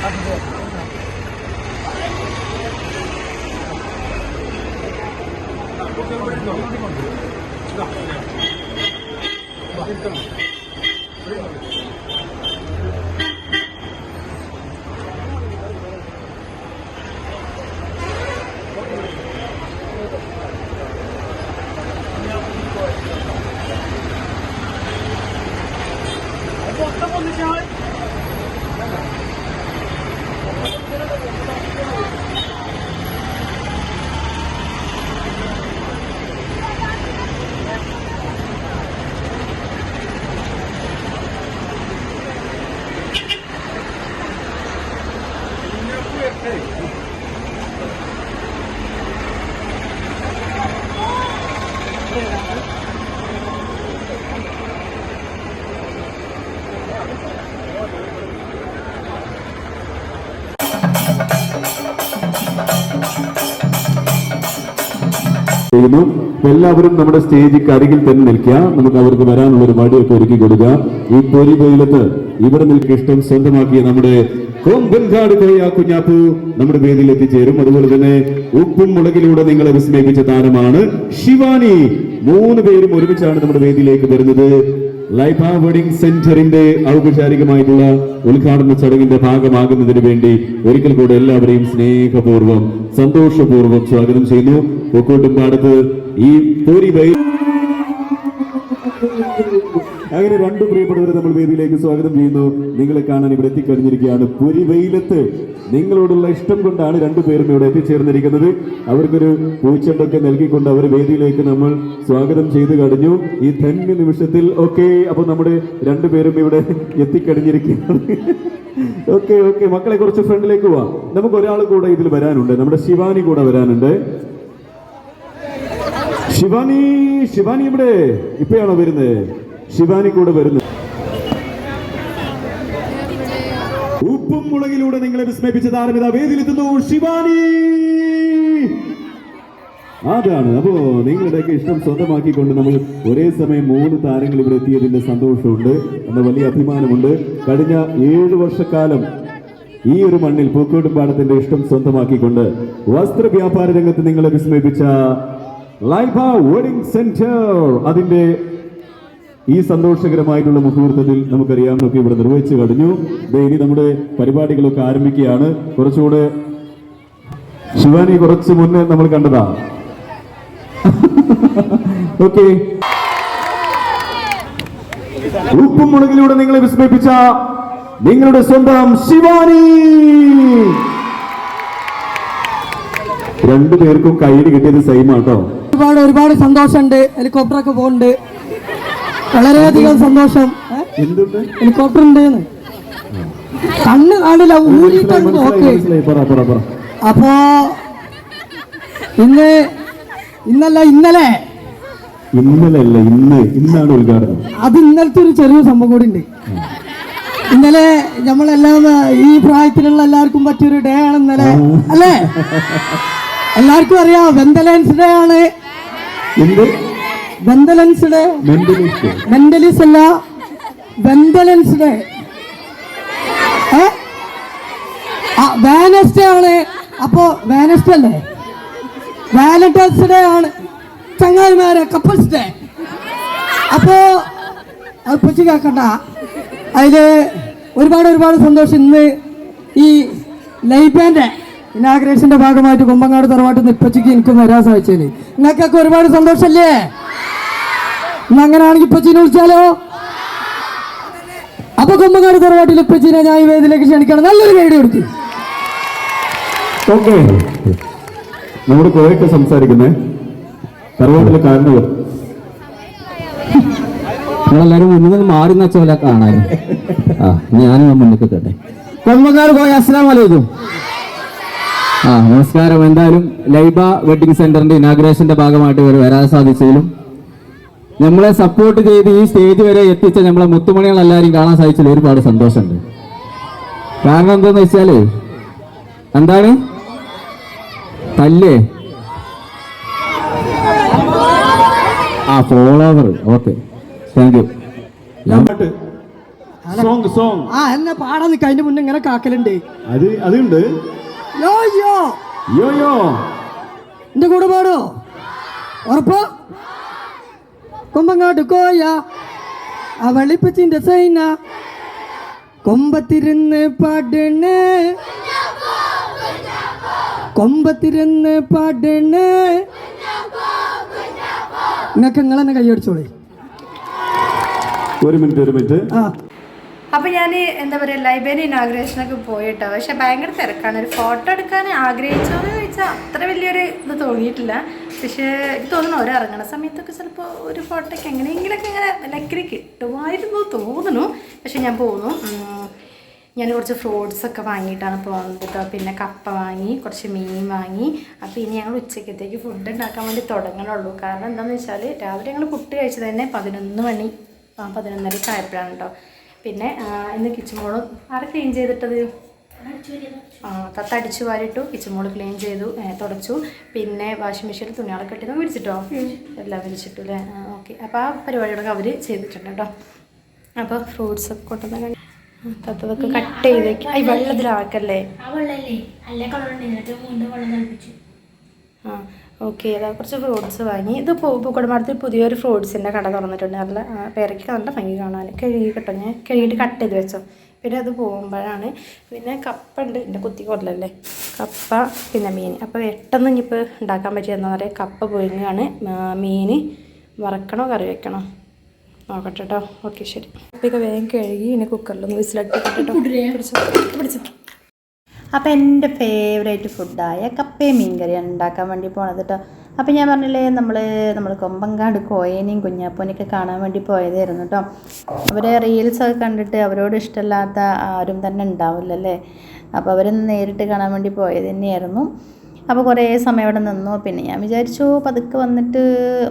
啊,근데끝나 고... 어 때, 라면 이? ചെയ്യുന്നു എല്ലാവരും നമ്മുടെ സ്റ്റേജിക്ക് അരികിൽ തന്നെ നിൽക്കുക. നമുക്ക് അവർക്ക് വരാനുള്ള ഒരു വടിയൊക്കെ ഒരുക്കി കൊടുക്കുക. ഈ പൊരി വെയിലത്ത് ഇവിടെ നിൽക്കുക ഇഷ്ടം സ്വന്തമാക്കിയ നമ്മുടെ കൊമ്പൻകാട് കോയ കുഞ്ഞാപ്പു നമ്മുടെ വേദിയിൽ എത്തിച്ചേരും. അതുപോലെ തന്നെ ഉപ്പും മുളകിലൂടെ നിങ്ങളെ വിസ്മയിപ്പിച്ച താരമാണ് ശിവാനി. മൂന്ന് പേരും ഒരുമിച്ചാണ് നമ്മുടെ വേദിയിലേക്ക് വരുന്നത്. ലൈഫ വെഡിങ് സെന്ററിന്റെ ഔപചാരികമായിട്ടുള്ള ഉദ്ഘാടന ചടങ്ങിന്റെ ഭാഗമാകുന്നതിന് വേണ്ടി ഒരിക്കൽ കൂടെ എല്ലാവരെയും സ്നേഹപൂർവം സന്തോഷപൂർവം സ്വാഗതം ചെയ്യുന്നു. പൂക്കോട്ടും പാടത്ത് ഈ പൂരി അങ്ങനെ രണ്ട് പ്രിയപ്പെട്ടവരെ നമ്മൾ വേദിയിലേക്ക് സ്വാഗതം ചെയ്യുന്നു. നിങ്ങളെ കാണാൻ ഇവിടെ എത്തിക്കഴിഞ്ഞിരിക്കുകയാണ്. പുരി വെയിലത്ത് നിങ്ങളോടുള്ള ഇഷ്ടം കൊണ്ടാണ് രണ്ടുപേരും ഇവിടെ എത്തിച്ചേർന്നിരിക്കുന്നത്. അവർക്കൊരു പൂച്ചെണ്ടൊക്കെ നൽകിക്കൊണ്ട് അവർ വേദിയിലേക്ക് നമ്മൾ സ്വാഗതം ചെയ്തു കഴിഞ്ഞു. ഈ ധന്യ നിമിഷത്തിൽ ഓക്കെ അപ്പൊ നമ്മുടെ രണ്ടുപേരും ഇവിടെ എത്തിക്കഴിഞ്ഞിരിക്കുകയാണ്. Okay okay. മക്കളെ കുറച്ച് ഫ്രണ്ടിലേക്ക് പോവാം. നമുക്ക് ഒരാൾ കൂടെ ഇതിൽ വരാനുണ്ട്. നമ്മുടെ ശിവാനി കൂടെ വരാനുണ്ട്. ശിവാനി ശിവാനി ഇവിടെ ഇപ്പോഴാണോ വരുന്നത്? ശിവാനി കൂടെ വരുന്നു. ഉപ്പും മുളകിലൂടെ നിങ്ങളെ വിസ്മയിപ്പിച്ച താരമിത വേദിയിലെത്തുന്നു ശിവാനി. അതാണ്. അപ്പോ നിങ്ങളുടെയൊക്കെ ഇഷ്ടം സ്വന്തമാക്കിക്കൊണ്ട് നമ്മൾ ഒരേ സമയം മൂന്ന് താരങ്ങൾ ഇവിടെ എത്തിയതിന്റെ സന്തോഷമുണ്ട് എന്ന വലിയ അഭിമാനമുണ്ട്. കഴിഞ്ഞ ഏഴ് വർഷക്കാലം ഈ ഒരു മണ്ണിൽ പൂക്കോട്ടും പാടത്തിന്റെ ഇഷ്ടം സ്വന്തമാക്കിക്കൊണ്ട് വസ്ത്ര വ്യാപാര രംഗത്ത് നിങ്ങളെ വിസ്മയിപ്പിച്ച ലൈഫ വെഡിങ് സെന്റർ അതിന്റെ ഈ സന്തോഷകരമായിട്ടുള്ള മുഹൂർത്തത്തിൽ നമുക്കറിയാവുന്നൊക്കെ ഇവിടെ നിർവഹിച്ചു കഴിഞ്ഞു. ഇനി നമ്മുടെ പരിപാടികളൊക്കെ ആരംഭിക്കുകയാണ്. കുറച്ചുകൂടെ ശിവാനി കുറച്ച് മുന്നേ നമ്മൾ കണ്ടതാ. ഓക്കെ. ഉപ്പും മുളകിലൂടെ നിങ്ങളെ വിസ്മയിപ്പിച്ച നിങ്ങളുടെ സ്വന്തം ശിവാനി. രണ്ടു പേർക്കും കയ്യിൽ കിട്ടിയത് സെയിം ആട്ടോ ഒരുപാട് ഒരുപാട് സന്തോഷമുണ്ട് ഹെലികോപ്റ്ററൊക്കെ പോകുന്നുണ്ട്. വളരെയധികം സന്തോഷം. ഹെലികോപ്റ്റർ ഉണ്ട് കണ്ണ് കാണില്ല ഊരിട്ടുണ്ട് അപ്പോ ഇന്ന് ഇന്നല്ല ഇന്നലെ. ഇന്നലെ അല്ല ഇന്ന്. ഇന്നാണ് ഉദ്ഘാടനം. അത് ഇന്നലത്തെ ഒരു ചെറിയ സംഭവം കൂടി ഉണ്ട്. ഇന്നലെ നമ്മളെല്ലാം ഈ പ്രായത്തിലുള്ള എല്ലാവർക്കും പറ്റിയൊരു ഡേ ആണ് ഇന്നലെ. അല്ലേ? എല്ലാവർക്കും അറിയാം വെന്തലൻസ് ഡേ ആണ്. എന്ത്? മെന്റലിസ്റ്റ് അല്ല. വാനസ്ഡേ ആണ്. അപ്പോ വാനസ്ഡേ അല്ലേ? വാലന്റൈൻസ് ഡേ ആണ്. ചങ്ങാതിമാരെ കപ്പിൾസ് ഡേ അപ്പോ അത് പറ്റി കേക്കണ്ട. അതിൽ ഒരുപാട് ഒരുപാട് സന്തോഷം. ഇന്ന് ഈ ലൈബാന്റെ ഇനാഗ്രേഷന്റെ ഭാഗമായിട്ട് കുമ്പങ്ങാട് തറവാട്ട് നിപ്പച്ചിക്ക് ഇപ്പച്ചിക്ക് എനിക്ക് വരാൻ സാധിച്ചത് നിങ്ങൾക്കൊക്കെ ഒരുപാട് സന്തോഷമല്ലേ? അങ്ങനെയാണെങ്കിൽ ഇപ്പച്ചീനെ വിളിച്ചാലോ അപ്പൊ കുമ്പങ്ങാട് തറവാട്ടിൽ ഇപ്പച്ചീനെ ഞാൻ ഈ വേദിയിലേക്ക് ക്ഷണിക്കണം നല്ലൊരു ഗൈഡ് കൊടുത്തു ഓക്കെ. നമ്മുടെ കുറേയൊക്കെ സംസാരിക്കുന്നേ. തറവാട്ടിലെ കാരണവർ. നിങ്ങളെല്ലാരും മുന്നിൽ നിന്ന് മാറി നിന്ന പോലെ കാണാനും ആ ഞാനും മുന്നിൽ കേട്ടെ കൊമ്പങ്കാർ പോയ അസ്സലാം വലൈക്കും ആ നമസ്കാരം. എന്തായാലും ലൈബ വെഡിങ് സെന്ററിന്റെ ഇനാഗ്രേഷന്റെ ഭാഗമായിട്ട് ഇവർ വരാൻ സാധിച്ചതിലും നമ്മളെ സപ്പോർട്ട് ചെയ്ത് ഈ സ്റ്റേജ് വരെ എത്തിച്ച നമ്മളെ മുത്തുമണികൾ എല്ലാവരും കാണാൻ സാധിച്ചതിൽ ഒരുപാട് സന്തോഷമുണ്ട്. കാരണം എന്താന്ന് വെച്ചാൽ എന്താണ്? തല്ലേ. ആ follower okay thank you song song ആ എന്നെ പാടാൻ നിൽക്കുക അതിന്റെ മുന്നേ ഇങ്ങനെ കാക്കലുണ്ട്. അത് അതുണ്ട്. യോ യോ. യോ യോ. എന്റെ കൂടെ പാടോ? ഉറപ്പോ? കൊമ്പങ്ങാട്ട് കോയ അവളിപ്പച്ചിന്റെ സൈന. കൊമ്പത്തിരുന്ന് പാടണ്. കൊമ്പത്തിരുന്ന് പാടണ്. നിങ്ങൾക്ക് നിങ്ങളെന്നെ കൈ കൈയടിച്ചോളേ. ഒരു മിനിറ്റ് ഒരു മിനിറ്റ്. ആ. അപ്പോൾ ഞാൻ എന്താ പറയുക ലൈബ്രറി ഇനാഗ്രേഷനൊക്കെ പോയിട്ടോ. പക്ഷെ ഭയങ്കര തിരക്കാണ്. ഒരു ഫോട്ടോ എടുക്കാൻ ആഗ്രഹിച്ചോന്ന് ചോദിച്ചാൽ അത്ര വലിയൊരു ഇത് തോന്നിയിട്ടില്ല. പക്ഷേ എനിക്ക് തോന്നുന്നു ഓരോ ഇറങ്ങണ സമയത്തൊക്കെ ചിലപ്പോൾ ഒരു ഫോട്ടോയ്ക്ക് എങ്ങനെയെങ്കിലൊക്കെ ഇങ്ങനെ ലക്കിരി കിട്ടുമായിരുന്നു തോന്നുന്നു. പക്ഷെ ഞാൻ പോന്നു. ഞാൻ കുറച്ച് ഫ്രൂട്ട്സ് ഒക്കെ വാങ്ങിയിട്ടാണ് പോകുന്നത് കേട്ടോ പിന്നെ കപ്പ വാങ്ങി കുറച്ച് മീൻ വാങ്ങി. അപ്പോൾ ഇനി ഞങ്ങൾ ഉച്ചക്കത്തേക്ക് ഫുഡ് ഉണ്ടാക്കാൻ വേണ്ടി തുടങ്ങണുള്ളൂ. കാരണം എന്താണെന്ന് വെച്ചാൽ രാവിലെ ഞങ്ങൾ പുട്ട് കഴിച്ചത് തന്നെ പതിനൊന്ന് മണി ആ പതിനൊന്നരക്ക് ആയപ്പോഴാണ് കേട്ടോ പിന്നെ ഇന്ന് കിച്ചൺ മോൾ ആരെ ക്ലീൻ ചെയ്തിട്ടത്? ആ തത്ത അടിച്ചു വാരിട്ടു കിച്ചൺ മോൾ ക്ലീൻ ചെയ്തു തുടച്ചു. പിന്നെ വാഷിംഗ് മെഷീനിൽ തുണികളൊക്കെ ഇട്ടത് വിളിച്ചിട്ടോ എല്ലാം വിളിച്ചിട്ടു അല്ലേ ഓക്കെ അപ്പോൾ ആ പരിപാടികളൊക്കെ അവർ ചെയ്തിട്ടുണ്ട് കേട്ടോ അപ്പോൾ ഫ്രൂട്ട്സ് ഒക്കെ കൊണ്ടുവന്ന് തത്തതൊക്കെ കട്ട് ചെയ്തേക്ക്. ഈ വെള്ളത്തിലാക്കല്ലേ? ആ ഓക്കെ അതാ കുറച്ച് ഫ്രൂട്ട്സ് വാങ്ങി. ഇത് പൂക്കോടുമാടത്തിൽ പുതിയൊരു ഫ്രൂട്ട്സിന്റെ കട തുറന്നിട്ടുണ്ട്. നല്ല പേരയ്ക്ക് നല്ല ഭംഗി കാണാൻ. കഴുകി കിട്ടും ഞാൻ കഴുകിയിട്ട് കട്ട് ചെയ്ത് വെച്ചോ. പിന്നെ അത് പോകുമ്പോഴാണ് പിന്നെ കപ്പ ഉണ്ട് എന്റെ കുത്തി കൊല്ലല്ലേ കപ്പ പിന്നെ മീൻ. അപ്പോൾ പെട്ടെന്ന് ഇനിയിപ്പോൾ ഉണ്ടാക്കാൻ പറ്റിയെന്ന് പറയാം കപ്പ പുഴുങ്ങുകയാണ് മീൻ വറക്കണോ കറി വെക്കണോ? നോക്കട്ടെ കേട്ടോ ഓക്കെ ശരി. കപ്പയൊക്കെ വേഗം കഴുകി ഇനി കുക്കറിലൊന്ന് വിസിലടിപ്പിക്കട്ടെ കേട്ടോ പിടിച്ചോ പിടിച്ചോ. അപ്പോൾ എന്റെ ഫേവറേറ്റ് ഫുഡായ കപ്പയും മീൻകറിയാണ് ഉണ്ടാക്കാൻ വേണ്ടി പോണത് കേട്ടോ അപ്പോൾ ഞാൻ പറഞ്ഞില്ലേ നമ്മൾ നമ്മൾ കൊമ്പങ്കാട് കോയനെയും കുഞ്ഞാപ്പോനെയൊക്കെ കാണാൻ വേണ്ടി പോയതായിരുന്നു കേട്ടോ അവരെ റീൽസൊക്കെ കണ്ടിട്ട് അവരോട് ഇഷ്ടമില്ലാത്ത ആരും തന്നെ ഉണ്ടാവില്ലല്ലേ അപ്പോൾ അവരൊന്ന് നേരിട്ട് കാണാൻ വേണ്ടി പോയത് തന്നെയായിരുന്നു. അപ്പോൾ കുറേ സമയം അവിടെ നിന്നു. പിന്നെ ഞാൻ വിചാരിച്ചു പതുക്കെ വന്നിട്ട്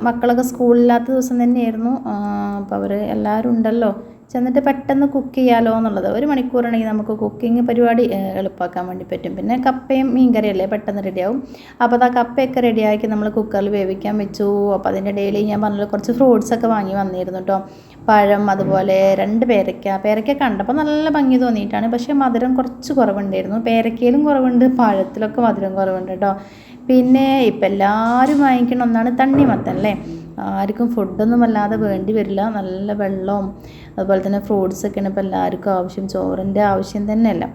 മക്കളൊക്കെ സ്കൂളില്ലാത്ത ദിവസം തന്നെയായിരുന്നു. അപ്പോൾ അവർ എല്ലാവരും ഉണ്ടല്ലോ. ചെന്നിട്ട് പെട്ടെന്ന് കുക്ക് ചെയ്യാലോ എന്നുള്ളത്. ഒരു മണിക്കൂറാണെങ്കിൽ നമുക്ക് കുക്കിംഗ് പരിപാടി എളുപ്പമാക്കാൻ വേണ്ടി പറ്റും. പിന്നെ കപ്പയും മീൻകറിയല്ലേ പെട്ടെന്ന് റെഡിയാവും അപ്പോൾ അത് ആ കപ്പയൊക്കെ റെഡിയാക്കി നമ്മൾ കുക്കറിൽ വേവിക്കാൻ വെച്ചു. അപ്പോൾ അതിന്റെ ഡെയിലി ഞാൻ പറഞ്ഞല്ലോ കുറച്ച് ഫ്രൂട്ട്സ് ഒക്കെ വാങ്ങി വന്നിരുന്നു കേട്ടോ പഴം അതുപോലെ രണ്ട് പേരയ്ക്ക പേരയ്ക്ക കണ്ടപ്പോൾ നല്ല ഭംഗി തോന്നിയിട്ടാണ്. പക്ഷേ മധുരം കുറച്ച് കുറവുണ്ടായിരുന്നു. പേരയ്ക്കയിലും കുറവുണ്ട് പഴത്തിലൊക്കെ മധുരം കുറവുണ്ട് കേട്ടോ പിന്നെ ഇപ്പം എല്ലാവരും വാങ്ങിക്കുന്ന ഒന്നാണ് തണ്ണിമത്തൻ അല്ലേ? ആർക്കും ഫുഡൊന്നും അല്ലാതെ വേണ്ടി വരില്ല. നല്ല വെള്ളവും അതുപോലെ തന്നെ ഫ്രൂട്ട്സൊക്കെയാണ് ഇപ്പോൾ എല്ലാവർക്കും ആവശ്യം. ചോറിന്റെ ആവശ്യം തന്നെയല്ല.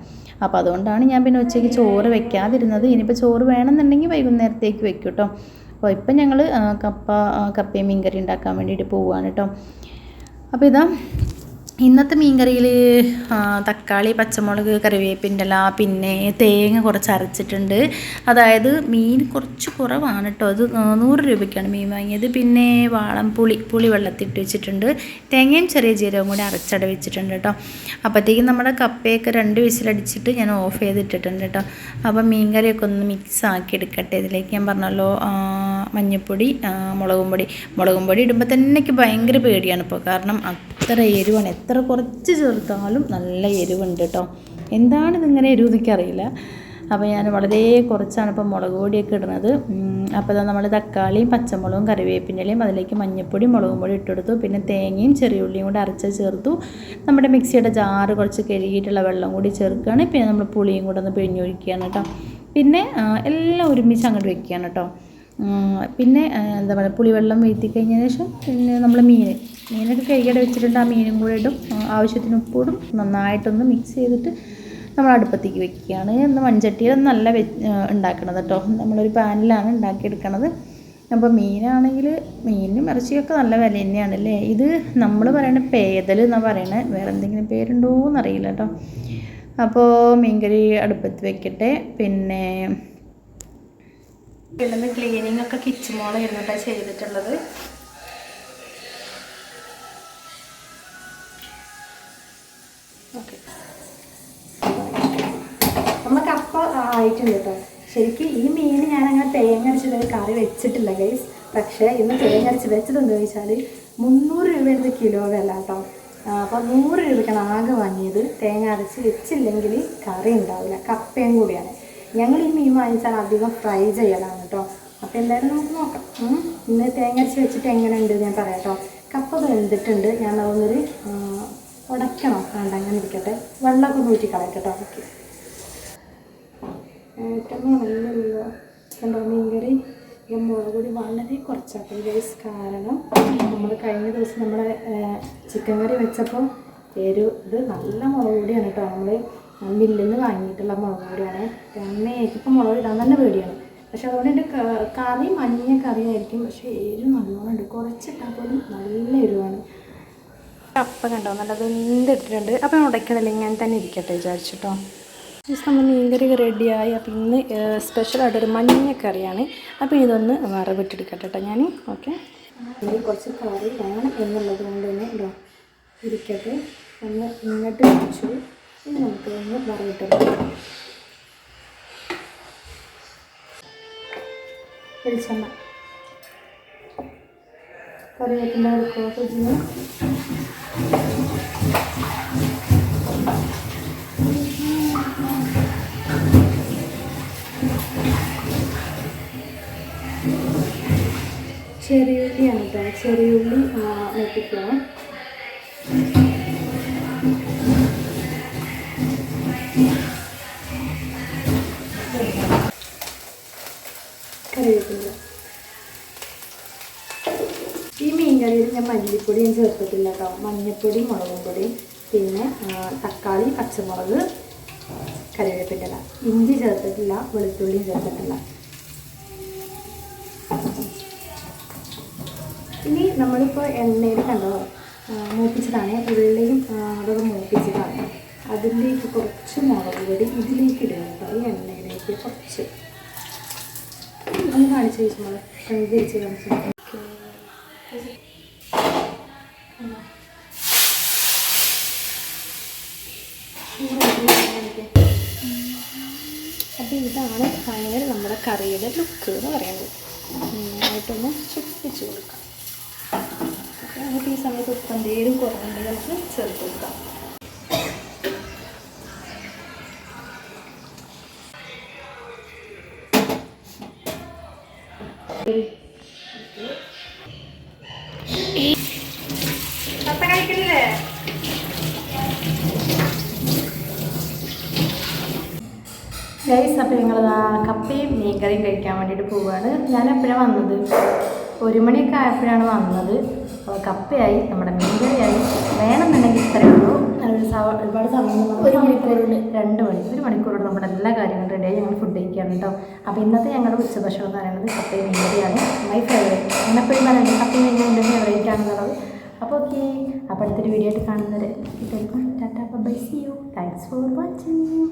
അപ്പോൾ അതുകൊണ്ടാണ് ഞാൻ പിന്നെ ഉച്ചയ്ക്ക് ചോറ് വെക്കാതിരുന്നത്. ഇനിയിപ്പോൾ ചോറ് വേണമെന്നുണ്ടെങ്കിൽ വൈകുന്നേരത്തേക്ക് വെക്കും കേട്ടോ അപ്പോൾ ഇപ്പം ഞങ്ങൾ കപ്പ കപ്പയും മീൻകറി ഉണ്ടാക്കാൻ വേണ്ടിയിട്ട് പോവുകയാണ് കേട്ടോ. അപ്പോൾ ഇതാ ഇന്നത്തെ മീൻകറിയിൽ തക്കാളി പച്ചമുളക് കറിവേപ്പിന്റെ ഇല പിന്നെ തേങ്ങ കുറച്ച് അരച്ചിട്ടുണ്ട്. അതായത് മീൻ കുറച്ച് കുറവാണ് കേട്ടോ അത് നൂറ് രൂപയ്ക്കാണ് മീൻ വാങ്ങിയത്. പിന്നെ വാളം പുളി പുളി വെള്ളത്തിട്ട് വെച്ചിട്ടുണ്ട്. തേങ്ങയും ചെറിയ ജീരകവും കൂടി അരച്ചട വെച്ചിട്ടുണ്ട് കേട്ടോ അപ്പോഴത്തേക്കും നമ്മുടെ കപ്പയൊക്കെ രണ്ട് വിസിലടിച്ചിട്ട് ഞാൻ ഓഫ് ചെയ്തിട്ടിട്ടുണ്ട് കേട്ടോ അപ്പോൾ മീൻകറിയൊക്കെ ഒന്ന് മിക്സ് ആക്കി എടുക്കട്ടെ. ഇതിലേക്ക് ഞാൻ പറഞ്ഞല്ലോ മഞ്ഞൾപ്പൊടി മുളകും പൊടി. മുളകും പൊടി ഇടുമ്പോൾ തന്നെ എനിക്ക് ഭയങ്കര പേടിയാണ് ഇപ്പോൾ കാരണം അത്ര എരിവാണ്. എത്ര കുറച്ച് ചേർത്താലും നല്ല എരിവുണ്ട് കേട്ടോ എന്താണ് ഇതിങ്ങനെ എരിവ് എനിക്കറിയില്ല അപ്പോൾ ഞാൻ വളരെ കുറച്ചാണ് ഇപ്പോൾ മുളക് പൊടിയൊക്കെ ഇടുന്നത്. അപ്പോൾ നമ്മൾ തക്കാളിയും പച്ചമുളകും കറിവേപ്പിന്റെ ഇലയും അതിലേക്ക് മഞ്ഞൾപ്പൊടി മുളകും പൊടി ഇട്ടെടുത്തു പിന്നെ തേങ്ങയും ചെറിയ ഉള്ളിയും കൂടി അരച്ച് ചേർത്തു. നമ്മുടെ മിക്സിയുടെ ജാറ് കുറച്ച് കഴുകിയിട്ടുള്ള വെള്ളം കൂടി ചേർക്കുകയാണ്. പിന്നെ നമ്മൾ പുളിയും കൂടെ ഒന്ന് പിഴിഞ്ഞൊഴിക്കുകയാണ് കേട്ടോ പിന്നെ എല്ലാം ഒരുമിച്ച് അങ്ങോട്ട് വെക്കുകയാണ് കേട്ടോ പിന്നെ എന്താ പറയുക പുളിവെള്ളം വീഴ്ത്തി കഴിഞ്ഞതിന് ശേഷം പിന്നെ നമ്മൾ മീൻ മീനൊക്കെ കൈകടെ വെച്ചിട്ടുണ്ട്. ആ മീനും കൂടെ ഇടും. ആവശ്യത്തിന് ഉപ്പിടും നന്നായിട്ടൊന്ന് മിക്സ് ചെയ്തിട്ട് നമ്മൾ അടുപ്പത്തേക്ക് വെക്കുകയാണ്. ഇന്ന് മൺചട്ടിയിൽ നല്ല വെ ഉണ്ടാക്കണത് കേട്ടോ നമ്മളൊരു പാനിലാണ് ഉണ്ടാക്കിയെടുക്കണത്. അപ്പോൾ മീനാണെങ്കിൽ മീനും ഇറച്ചിയൊക്കെ നല്ല വില തന്നെയാണ് അല്ലേ ഇത് നമ്മൾ പറയണ പേതൽ എന്നാണ് പറയണത് വേറെ എന്തെങ്കിലും പേരുണ്ടോ എന്നറിയില്ല കേട്ടോ അപ്പോൾ മീൻകറി അടുപ്പത്ത് വെക്കട്ടെ. പിന്നെ പിന്നെ ക്ലീനിങ് ഒക്കെ കിച്ചൺ മോളായിരുന്നു കേട്ടോ ചെയ്തിട്ടുള്ളത്. നമ്മൾ കപ്പ ആയിട്ടുണ്ട് കേട്ടോ. ശരിക്കും ഈ മീൻ ഞാൻ അങ്ങനെ തേങ്ങ അരച്ചിട്ട് കറി വെച്ചിട്ടില്ല ഗൈസ് പക്ഷേ ഇന്ന് തേങ്ങ അരച്ച് വെച്ചതെന്ന് ചോദിച്ചാൽ മുന്നൂറ് രൂപയുടെ കിലോ വില കേട്ടോ. അപ്പോൾ നൂറ് രൂപയ്ക്കാണ് ആകെ വാങ്ങിയത്. തേങ്ങ അരച്ച് വെച്ചില്ലെങ്കിൽ കറി ഉണ്ടാവില്ല. കപ്പയും കൂടിയാണ്. ഞങ്ങൾ ഈ മീൻ വാങ്ങിച്ചാൽ അധികം ഫ്രൈ ചെയ്യലാണ് കേട്ടോ. അപ്പോൾ എന്തായാലും നമുക്ക് നോക്കാം. ഇന്ന് തേങ്ങ അരച്ച് വെച്ചിട്ട് എങ്ങനെയുണ്ട് ഞാൻ പറയാം കേട്ടോ. കപ്പ വെന്തിട്ടുണ്ട്. ഞാൻ അതൊന്നൊരു ഉടയ്ക്കണം. വേണ്ട അങ്ങനെ ഇരിക്കട്ടെ. വെള്ളമൊക്കെ ഊറ്റി കളയട്ടെ കേട്ടോ. ഓക്കെ. ഏറ്റവും കണ്ടോ മീൻകറി? ഈ മുളക് പൊടി വളരെ കുറച്ചാട്ടോ ഗൈസ് കാരണം നമ്മൾ കഴിഞ്ഞ ദിവസം നമ്മൾ ചിക്കൻ കറി വെച്ചപ്പോൾ എരു ഇത് നല്ല മുളക് പൊടിയാണ് കേട്ടോ. നമ്മൾ മില്ലിൽ നിന്ന് വാങ്ങിയിട്ടുള്ള മുളക് പൊടിയാണ്. എണ്ണ എനിക്കിപ്പോൾ മുളക് ഇടാൻ തന്നെ പേടിയാണ്. പക്ഷെ അതുകൊണ്ട് എന്റെ കറി മഞ്ഞ കറിയായിരിക്കും. പക്ഷേ എരിവ് നല്ലോണം ഉണ്ട് കുറച്ചിട്ടാൽ പോലും നല്ല എരിവാണ്. അപ്പം കണ്ടോ നല്ല വെന്തിട്ടിട്ടുണ്ട്. അപ്പം ഉടയ്ക്കണില്ല ഇങ്ങനെ തന്നെ ഇരിക്കട്ടെ വിചാരിച്ചിട്ടോ. ജസ്റ്റ് നമ്മൾ മീൻകറി റെഡിയായി അപ്പം ഇന്ന് സ്പെഷ്യലായിട്ടൊരു മഞ്ഞ കറിയാണ്. അപ്പോൾ ഇതൊന്ന് വറവിട്ടെടുക്കട്ടെ കേട്ടോ ഞാൻ ഓക്കെ. ഇതിൽ കുറച്ച് കറി വേണം എന്നുള്ളത് കൊണ്ട് തന്നെ ഇതോ ഇരിക്കട്ടെ. ഒന്ന് ഇങ്ങോട്ട് വെച്ചു. ഇനി നമുക്ക് ഒന്ന് വറവിട്ടെടുക്കാം വെളിച്ചെണ്ണ. കറിവേപ്പിന്റെ എടുക്കുക നിന്ന് ചെറിയുള്ളിയാണ് കേട്ടോ. ചെറിയുള്ളി നോക്കിക്കുക മല്ലിപ്പൊടി ഞാൻ ചേർത്തിട്ടില്ല കേട്ടോ. മഞ്ഞൾപ്പൊടി മുളകും പിന്നെ തക്കാളി പച്ചമുളക് കറിവേപ്പിന്റെ ഇഞ്ചി ചേർത്തിട്ടില്ല വെളുത്തുള്ളിയും ചേർത്തിട്ടില്ല. ഇനി നമ്മളിപ്പോൾ എണ്ണയിൽ കണ്ടോ? മൂപ്പിച്ചതാണേ. ഉള്ളിയും അതൊക്കെ മൂപ്പിച്ചതാണ്. അതിലേക്ക് കുറച്ച് മുളക് ഇതിലേക്ക് ഇടുക കേട്ടോ ഈ എണ്ണയിലേക്ക് കുറച്ച്. ഒന്ന് കാണിച്ചു ചോദിച്ചു നമ്മൾ തിരിച്ച് കാണിച്ചു കറിയുടെ ലുക്ക് എന്ന് പറയുന്നത് നന്നായിട്ടൊന്ന് ചുപ്പിച്ച് കൊടുക്കാം. നമുക്ക് ഈ സമയത്ത് ഉപ്പ് എന്തെങ്കിലും കുറവുണ്ടെങ്കിൽ നമുക്ക് ചേർത്ത് കൊടുക്കാം. കപ്പ കഴിക്കണില്ലേ ഗൈസ് അപ്പോൾ ഞങ്ങൾ കപ്പയും മീൻകറിയും കഴിക്കാൻ വേണ്ടിയിട്ട് പോവുകയാണ് ഞാൻ എപ്പോഴാണ് വന്നത്? ഒരു മണിയൊക്കെ ആയപ്പോഴാണ് വന്നത്. അപ്പോൾ കപ്പയായി നമ്മുടെ മീൻകറിയായി. വേണമെന്നുണ്ടെങ്കിൽ ഇത്രയേ ഉള്ളൂ. ഒരുപാട് സമയം ഒരു മണിക്കൂറുണ്ട് രണ്ട് മണി ഒരു മണിക്കൂറുണ്ട് നമ്മുടെ എല്ലാ കാര്യങ്ങളും റെഡിയായി ഞങ്ങൾ ഫുഡ് കഴിക്കുകയാണ് കേട്ടോ. അപ്പോൾ ഇന്നത്തെ ഞങ്ങളുടെ ഉച്ചഭക്ഷണം എന്ന് പറയുന്നത് കപ്പയും മീൻകറിയാണ്. മൈ ഫേവറേറ്റ് ഞാൻ എപ്പോഴും പറയുന്നത് കപ്പയും മീൻകറി എന്റെ ഫേവറേറ്റ് ആണെന്നുള്ളത് അപ്പോൾ ഓക്കെ അപ്പോൾ അടുത്തൊരു വീഡിയോ ആയിട്ട് കാണുന്നത് tata bye see you thanks for watching